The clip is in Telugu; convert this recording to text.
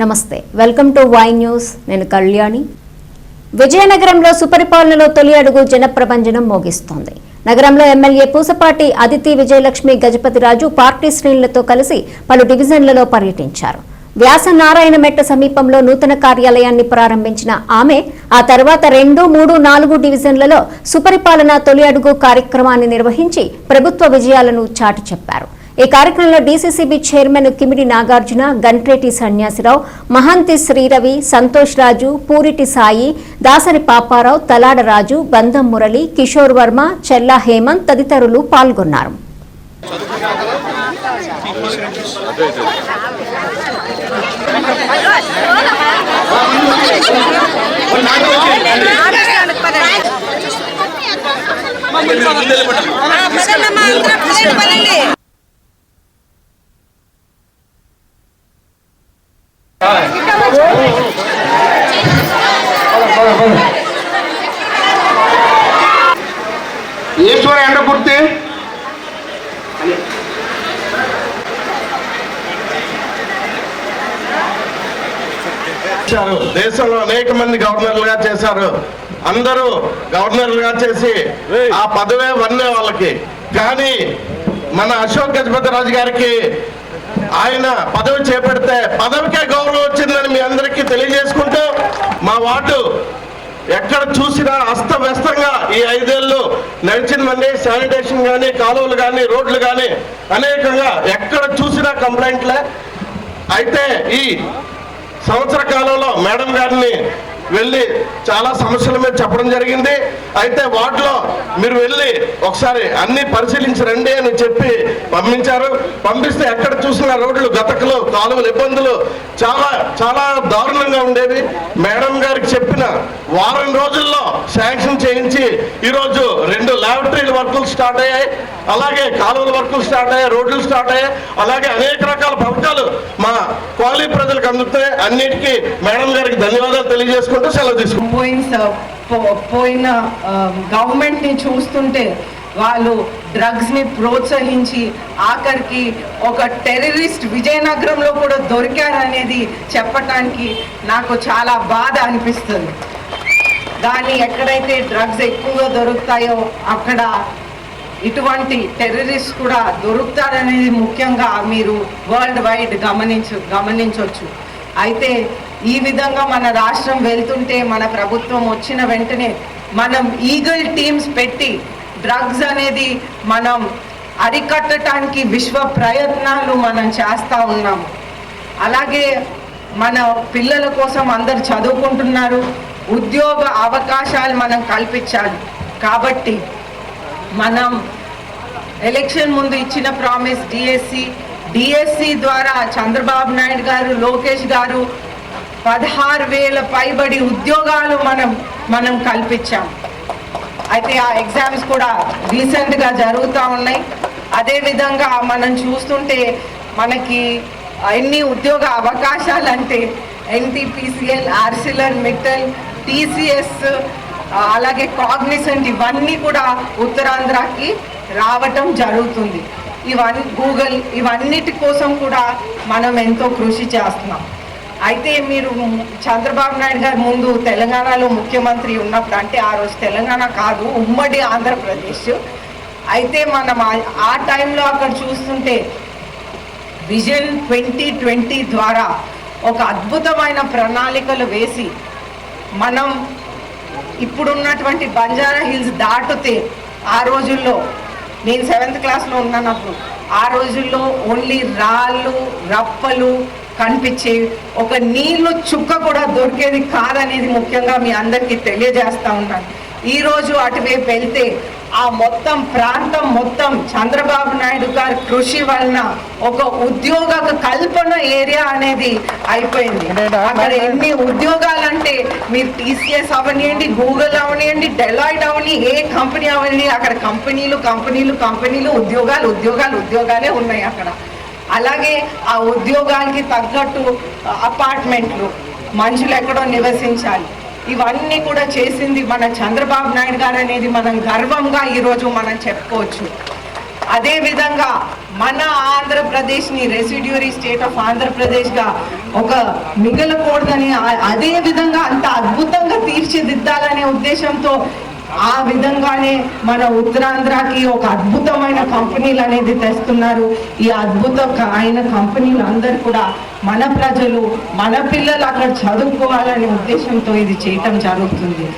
నమస్తే. Welcome to Y news. నేను కళ్యాణి. విజయనగరంలో సుపరిపాలనలో తొలి అడుగు జనప్రభంజనం మోగిస్తోంది. నగరంలో ఎమ్మెల్యే పూసపాటి అదితి విజయలక్ష్మి గజపతిరాజు పార్టీ శ్రేణులతో కలిసి పలు డివిజన్లలో పర్యటించారు. వ్యాస నారాయణ మెట్ట సమీపంలో నూతన కార్యాలయాన్ని ప్రారంభించిన ఆమె ఆ తర్వాత రెండు మూడు నాలుగు డివిజన్లలో సుపరిపాలన తొలి అడుగు కార్యక్రమాన్ని నిర్వహించి ప్రభుత్వ విజయాలను చాటి చెప్పారు. ఈ కార్యక్రమంలో డీసీసీబీ చైర్మన్ కిమిడి నాగార్జున గంట్రేటి సన్యాసిరావు మహంతి శ్రీరవి సంతోష్ రాజు పూరిటి సాయి దాసరి పాపారావు తలాడ రాజు బంధం మురళి కిషోర్ వర్మ చెల్లా హేమంత్ తదితరులు పాల్గొన్నారు. ఈశ్వర ఎండకుర్తి చేశారు. దేశంలో అనేక మంది గవర్నర్లుగా చేశారు. అందరూ గవర్నర్లుగా చేసి ఆ పదవే వన్నే వాళ్ళకి. కానీ మన అశోక్ గజపతి రాజు గారికి ఆయన పదవి చేపడితే పదవికే గౌరవం వచ్చిందని మీ అందరికీ తెలియజేసుకుంటూ మా వార్డు ఎక్కడ చూసినా అస్తవ్యస్తంగా ఈ ఐదేళ్ళు నడిచిందండి శానిటేషన్ కానీ కాలువలు కానీ రోడ్లు కానీ అనేకంగా ఎక్కడ చూసినా కంప్లైంట్లే. అయితే ఈ సంవత్సర కాలంలో మేడం గారిని వెళ్ళి చాలా సమస్యల మీద చెప్పడం జరిగింది. అయితే వాటిలో మీరు వెళ్ళి ఒకసారి అన్ని పరిశీలించి రండి అని చెప్పి పంపించారు. పంపిస్తే ఎక్కడ చూసినా రోడ్లు గతకలు కాలువలు ఇబ్బందులు చాలా చాలా దారుణంగా ఉండేవి. మేడం గారికి చెప్పిన వారం రోజుల్లో శాంక్షన్ చేయించి ఈరోజు రెండు ల్యాబొటరీ వర్కులు స్టార్ట్ అయ్యాయి. అలాగే కాలువల వర్కులు స్టార్ట్ అయ్యాయి రోడ్లు స్టార్ట్ అయ్యాయి. అలాగే అనేక రకాల పథకాలు మా క్వాలిటీ ప్రజలకు అందుతాయి అన్నిటికీ మేడం గారికి ధన్యవాదాలు తెలియజేసుకుంటూ సెలవు తీసుకుంటాం పోయిన పో- పోయిన గవర్నమెంట్ని చూస్తుంటే వాళ్ళు డ్రగ్స్ని ప్రోత్సహించి ఆఖరికి ఒక టెర్రరిస్ట్ విజయనగరంలో కూడా దొరికారనేది చెప్పటానికి నాకు చాలా బాధ అనిపిస్తుంది. దాన్ని ఎక్కడైతే డ్రగ్స్ ఎక్కువగా దొరుకుతాయో అక్కడ ఇటువంటి టెర్రరిస్ట్ కూడా దొరుకుతారనేది ముఖ్యంగా మీరు వరల్డ్ వైడ్ గమనించు గమనించవచ్చు అయితే ఈ విధంగా మన రాష్ట్రం వెళ్తుంటే మన ప్రభుత్వం వచ్చిన వెంటనే మనం ఈగల్ టీమ్స్ పెట్టి డ్రగ్స్ అనేది మనం అరికట్టడానికి విశ్వ ప్రయత్నాలు మనం చేస్తూ ఉన్నాము అలాగే మన పిల్లల కోసం అందరు చదువుకుంటున్నారు. ఉద్యోగ అవకాశాలు మనం కల్పించాలి. కాబట్టి మనం ఎలక్షన్ ముందు ఇచ్చిన ప్రామిస్ డిఎస్సి డిఎస్సి ద్వారా చంద్రబాబు నాయుడు గారు లోకేష్ గారు పదహారు వేల పైబడి ఉద్యోగాలు మనం మనం కల్పించాం. అయితే ఆ ఎగ్జామ్స్ కూడా రీసెంట్గా జరుగుతూ ఉన్నాయి. అదేవిధంగా మనం చూస్తుంటే మనకి ఎన్ని ఉద్యోగ అవకాశాలు అంటే ఎన్టీపీసీఎల్ ఆర్సిలర్ మిట్టల్ టీసీఎస్ అలాగే కాగ్నిసెంట్ ఇవన్నీ కూడా ఉత్తరాంధ్రకి రావటం జరుగుతుంది. ఇవన్నీ గూగుల్ ఇవన్నిటి కోసం కూడా మనం ఎంతో కృషి చేస్తున్నాం. అయితే మీరు చంద్రబాబు నాయుడు గారు ముందు తెలంగాణలో ముఖ్యమంత్రి ఉన్నప్పుడు అంటే ఆ రోజు తెలంగాణ కాదు ఉమ్మడి ఆంధ్రప్రదేశ్. అయితే మనం ఆ- టైంలో అక్కడ చూస్తుంటే విజన్ ట్వంటీ ట్వంటీ ద్వారా ఒక అద్భుతమైన ప్రణాళికలు వేసి మనం ఇప్పుడున్నటువంటి బంజారా హిల్స్ దాటితే ఆ రోజుల్లో నేను సెవెంత్ క్లాస్లో ఉన్నప్పుడు ఆ రోజుల్లో ఓన్లీ రాళ్ళు రప్పలు కనిపించేవి ఒక నీళ్ళు చుక్క కూడా దొరికేది కాదనేది ముఖ్యంగా మీ అందరికీ తెలియజేస్తా ఉన్నాను ఈ రోజు అటువైపు వెళ్తే ఆ మొత్తం ప్రాంతం మొత్తం చంద్రబాబు నాయుడు గారి కృషి వలన ఒక ఉద్యోగ కల్పన ఏరియా అనేది అయిపోయింది. అక్కడ ఎన్ని ఉద్యోగాలు అంటే మీరు టీసీఎస్ అవనియండి గూగుల్ అవనియండి డెలాయిట్ అవని ఏ కంపెనీ అవని అక్కడ కంపెనీలు కంపెనీలు కంపెనీలు ఉద్యోగాలు ఉద్యోగాలు ఉద్యోగాలే ఉన్నాయి అక్కడ. అలాగే ఆ ఉద్యోగానికి తగ్గట్టు అపార్ట్మెంట్లు మనుషులు ఎక్కడో నివసించాలి. ఇవన్నీ కూడా చేసింది మన చంద్రబాబు నాయుడు గారు అనేది మనం గర్వంగా ఈరోజు మనం చెప్పుకోవచ్చు. అదే విధంగా మన ఆంధ్రప్రదేశ్ని రెసిడ్యూరీ స్టేట్ ఆఫ్ ఆంధ్రప్రదేశ్గా ఒక మిగలకూడదని అదే విధంగా అంత అద్భుతంగా తీర్చిదిద్దాలనే ఉద్దేశంతో ఆ విధంగానే మన ఉత్తరాంధ్రకి ఒక అద్భుతమైన కంపెనీలు అనేది తెస్తున్నారు. ఈ అద్భుత ఆయన కంపెనీలు అందరు కూడా మన ప్రజలు మన పిల్లలు అక్కడ చదువుకోవాలనే ఉద్దేశంతో ఇది చేయటం జరుగుతుంది.